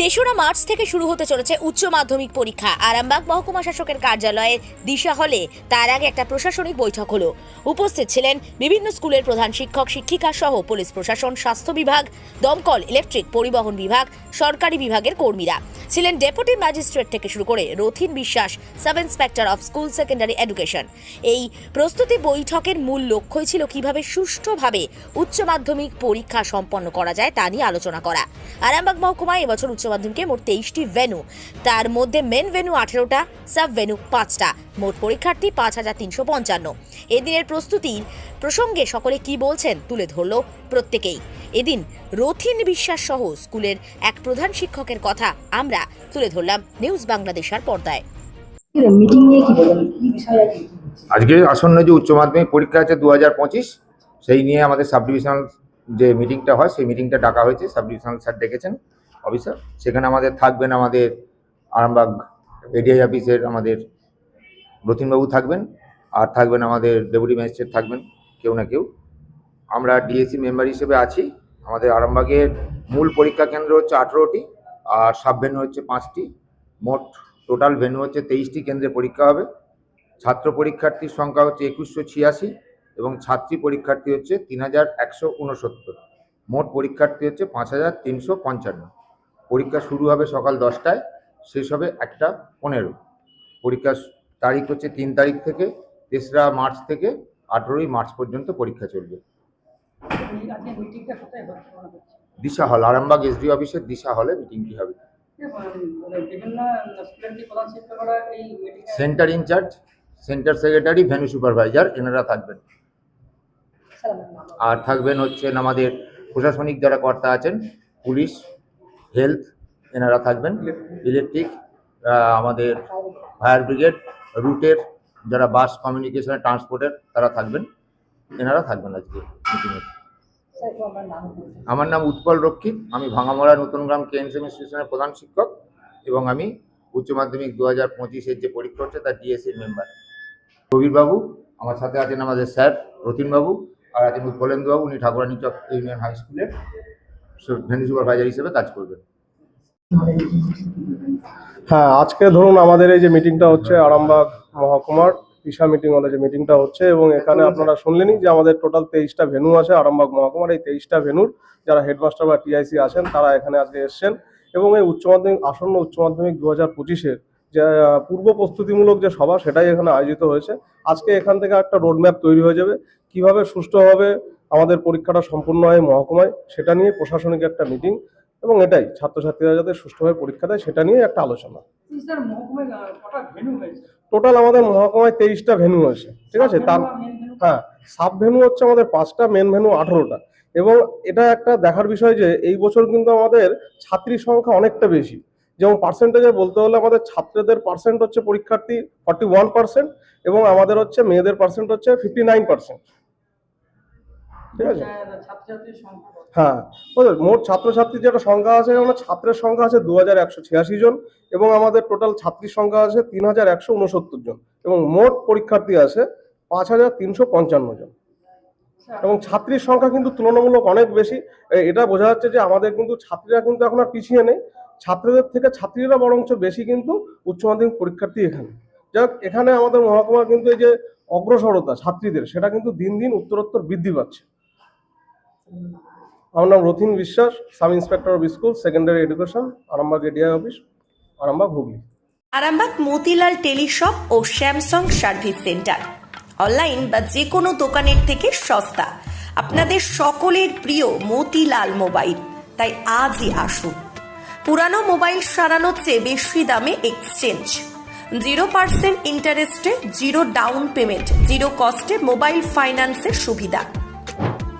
তেসরা মার্চ থেকে শুরু হতে চলেছে উচ্চ মাধ্যমিক পরীক্ষা। আরামবাগ মহকুমা শাসকের কার্যালয়ে দিশা হলে তার আগে একটা প্রশাসনিক বৈঠক হলো। উপস্থিত ছিলেন বিভিন্ন স্কুলের প্রধান শিক্ষক, শিক্ষিকা সহ পুলিশ প্রশাসন, স্বাস্থ্য বিভাগ, দমকল, ইলেকট্রিক পরিবহন বিভাগ, সরকারি বিভাগের কর্মীরা। ছিলেন ডেপুটি ম্যাজিস্ট্রেট থেকে শুরু করে Rathin Biswas, sub inspector of school secondary education. এই প্রস্তুতি বৈঠকের মূল লক্ষ্যই ছিল কীভাবে সুষ্ঠুভাবে উচ্চ মাধ্যমিক পরীক্ষা সম্পন্ন করা যায় তা নিয়ে আলোচনা করা। আরামবাগ মহকুমায় এবছর উচ্চ মাধ্যমিকে মোট তেইশটি ভেনু তার মধ্যে মেন ভেনু আঠেরোটা সাব ভেনু পাঁচটা। মোট পরীক্ষার্থী পাঁচ হাজার তিনশো পঞ্চান্ন। এদিনের প্রস্তুতির প্রসঙ্গে সকলে কি বলছেন তুলে ধরল প্রত্যেকেই। এদিন রথিন বিশ্বাস সহ স্কুলের এক প্রধান শিক্ষকের কথা আমরা তুলে ধরলাম নিউজ বাংলাদেশের পর্দায়। মিটিং নিয়ে কি কি বিষয় আজকে আসন্ন যে উচ্চ মাধ্যমিক পরীক্ষা আছে দু হাজার পঁচিশ সেই নিয়ে আমাদের সাব ডিভিশনাল যে মিটিংটা হয়, সেই মিটিংটা ডাকা হয়েছে। সাব ডিভিশনাল স্যার ডেকেছেন, অফিসার। সেখানে আমাদের থাকবেন আমাদের আরামবাগ এডিআই অফিসের আমাদের রতিনবাবু থাকবেন, আর থাকবেন আমাদের ডেপুটি ম্যাজিস্ট্রেট থাকবেন, কেউ না কেউ। আমরা ডিএসসি মেম্বার হিসেবে আছি। আমাদের আরামবাগের মূল পরীক্ষা কেন্দ্র হচ্ছে আঠেরোটি, আর সাব ভেন্যু হচ্ছে পাঁচটি। মোট টোটাল ভেন্যু হচ্ছে তেইশটি কেন্দ্রে পরীক্ষা হবে। ছাত্র পরীক্ষার্থীর সংখ্যা হচ্ছে একুশশো ছিয়াশি। এবং ছাত্রী পরীক্ষার্থী হচ্ছে তিন হাজার একশো উনসত্তর। মোট পরীক্ষার্থী হচ্ছে পাঁচ হাজার তিনশো পঞ্চান্ন। পরীক্ষা শুরু হবে সকাল দশটায়, শেষ হবে একটা পনেরো। পরীক্ষার তারিখ হচ্ছে তিন তারিখ থেকে, তেসরা মার্চ থেকে আঠেরোই মার্চ পর্যন্ত পরীক্ষা চলবে। দিশা হল, আরামবাগ এসডি অফিসের দিশা হলে মিটিংটি হবে। Centre in charge, centre secretary, venue supervisor, এনারা থাকবেন। আর থাকবেন হচ্ছেন আমাদের প্রশাসনিক যারা কর্তা আছেন, পুলিশ, হেলথ, এনারা থাকবেন। ইলেকট্রিক আমাদের ফায়ার ব্রিগেড, রুটের, যারা বাস কমিউনিকেশনের, ট্রান্সপোর্টের, তারা থাকবেন। এনারা থাকবেন আজকে আমার নাম উৎপল রক্ষিত। আমি ভাঙামড়া নতুনগ্রাম কেএনসিএম ইনস্টিটিউশনের প্রধান শিক্ষক এবং আমি উচ্চ মাধ্যমিক দু হাজার পঁচিশের যে পরীক্ষা হচ্ছে, তার ডিএসসির মেম্বার কবিরবাবু আমার সাথে আছেন আমাদের স্যার রতিনবাবু। আর আছেন উৎপলেন্দুবাবু উনি ঠাকুরানী চক ইউনিয়ন হাই স্কুলের ভেন্যু সুপারভাইজার হিসেবে কাজ করবেন। হ্যাঁ আজকে ধরুন আমাদের এই যে মিটিংটা হচ্ছে আরামবাগ মহকুমার, ঈশা মিটিং হলে যে মিটিংটা হচ্ছে এবং এখানে আপনারা শুনলেনই যে আমাদের টোটাল তেইশটা ভেনু আছে আরামবাগ মহকুমার, এই তেইশটা ভেনুর যারা হেডমাস্টার বা টিআইসি আছেন তারা এখানে আজকে এসছেন এবং এই উচ্চ মাধ্যমিক, আসন্ন উচ্চ মাধ্যমিক দু হাজার পঁচিশের যে পূর্ব প্রস্তুতিমূলক যে সভা সেটাই এখানে আয়োজিত হয়েছে। আজকে এখান থেকে একটা রোডম্যাপ তৈরি হয়ে যাবে। কীভাবে সুষ্ঠুভাবে আমাদের পরীক্ষাটা সম্পূর্ণ হয় মহকুমায় সেটা নিয়ে প্রশাসনিক একটা মিটিং এবং এটাই ছাত্রছাত্রীরা যাতে সুষ্ঠুভাবে পরীক্ষা দেয় সেটা নিয়ে একটা আলোচনা। হয়েছে? টোটাল আমাদের মহকুমায় তেইশটা ভেনু আছে ঠিক আছে? তার হ্যাঁ সাব ভেনু হচ্ছে আমাদের পাঁচটা মেন ভেনু আঠারোটা। এবং এটা একটা দেখার বিষয় যে এই বছর কিন্তু আমাদের ছাত্রীর সংখ্যা অনেকটা বেশি। যেমন পার্সেন্টেজে বলতে হলে আমাদের ছাত্রদের পার্সেন্ট হচ্ছে পরীক্ষার্থী ফর্টি ওয়ান পার্সেন্ট এবং আমাদের হচ্ছে মেয়েদের পার্সেন্ট হচ্ছে ফিফটি নাইন পার্সেন্ট ঠিক আছে? হ্যাঁ। মোট ছাত্রছাত্রীর যেটা সংখ্যা আছে আমরা ছাত্রের সংখ্যা আছে দু হাজার একশো ছিয়াশি জন এবং আমাদের টোটাল ছাত্রীর সংখ্যা আছে তিন হাজার একশো উনসত্তর জন এবং মোট পরীক্ষার্থী আছে পাঁচ হাজার তিনশো পঞ্চান্ন জন। এবং ছাত্রীর সংখ্যা কিন্তু তুলনামূলক অনেক বেশি। এটা বোঝা যাচ্ছে যে আমাদের কিন্তু ছাত্রীরা কিন্তু এখন আর পিছিয়ে নেই। ছাত্রদের থেকে ছাত্রীরা বরঞ্চ বেশি কিন্তু উচ্চ মাধ্যমিক পরীক্ষার্থী এখানে। যাক এখানে আমাদের মহকুমা কিন্তু এই যে অগ্রসরতা ছাত্রীদের সেটা কিন্তু দিন দিন উত্তরোত্তর বৃদ্ধি পাচ্ছে। আমার নাম Rathin Biswas, sub inspector of school secondary education Arambagh ADI office, Arambagh Hooghly. Arambagh Motilal teleshop O Samsung service centre. Online বা যে কোনো দোকানের থেকে সস্তা। আপনাদের সকলের প্রিয় মতিলাল মোবাইল। তাই আজই আসুন। পুরানো মোবাইল সারানোর চেয়ে বেশি দামে এক্সচেঞ্জ। জিরো পার্সেন্ট ইন্টারেস্টে, জিরো ডাউন পেমেন্ট, জিরো কস্টে মোবাইল ফাইন্যান্সের সুবিধা।